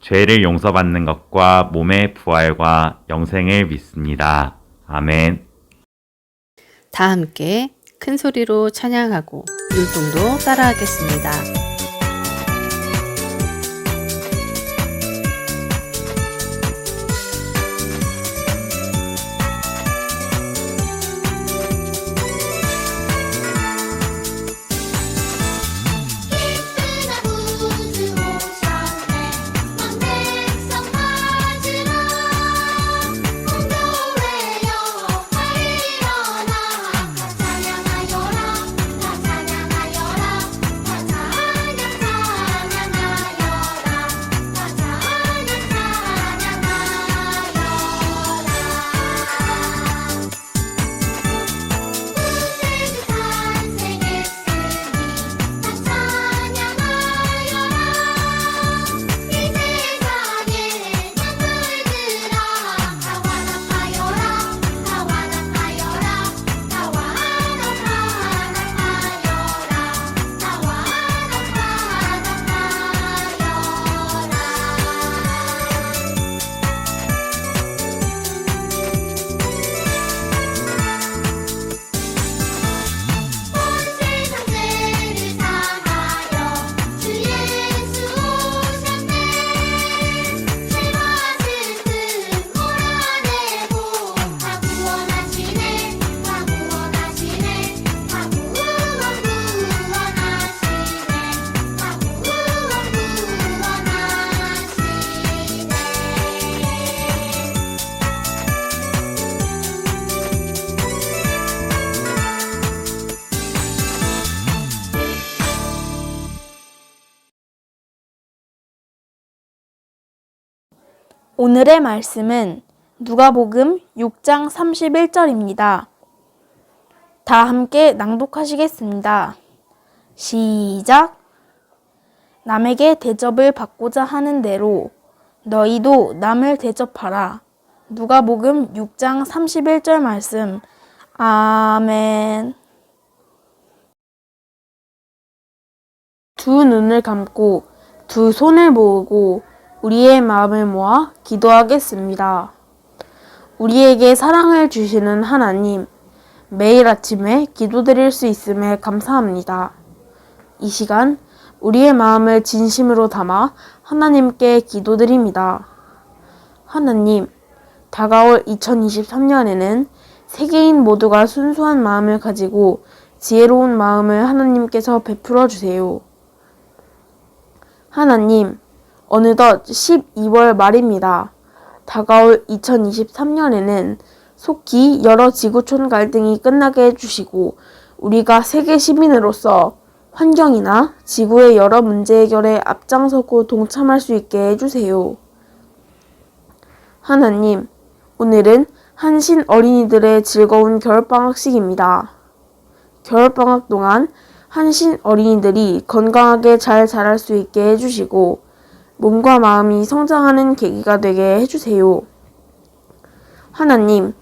죄를 용서받는 것과 몸의 부활과 영생을 믿습니다. 아멘. 다 함께 큰 소리로 찬양하고 율동도 따라하겠습니다. 오늘의 말씀은 누가복음 6장 31절입니다. 다 함께 낭독하시겠습니다. 시작. 남에게 대접을 받고자 하는 대로 너희도 남을 대접하라. 누가복음 6장 31절 말씀. 아멘. 두 눈을 감고 두 손을 모으고 우리의 마음을 모아 기도하겠습니다. 우리에게 사랑을 주시는 하나님, 매일 아침에 기도드릴 수 있음에 감사합니다. 이 시간 우리의 마음을 진심으로 담아 하나님께 기도드립니다. 하나님, 다가올 2023년에는 세계인 모두가 순수한 마음을 가지고 지혜로운 마음을 하나님께서 베풀어 주세요. 하나님, 어느덧 12월 말입니다. 다가올 2023년에는 속히 여러 지구촌 갈등이 끝나게 해주시고 우리가 세계 시민으로서 환경이나 지구의 여러 문제 해결에 앞장서고 동참할 수 있게 해주세요. 하나님, 오늘은 한신 어린이들의 즐거운 겨울방학식입니다. 겨울방학 동안 한신 어린이들이 건강하게 잘 자랄 수 있게 해주시고 몸과 마음이 성장하는 계기가 되게 해주세요. 하나님,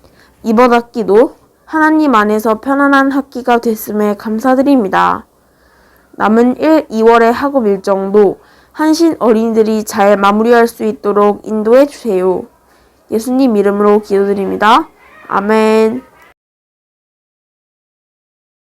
이번 학기도 하나님 안에서 편안한 학기가 됐음에 감사드립니다. 남은 1, 2월의 학업 일정도 한신 어린이들이 잘 마무리할 수 있도록 인도해 주세요. 예수님 이름으로 기도드립니다. 아멘.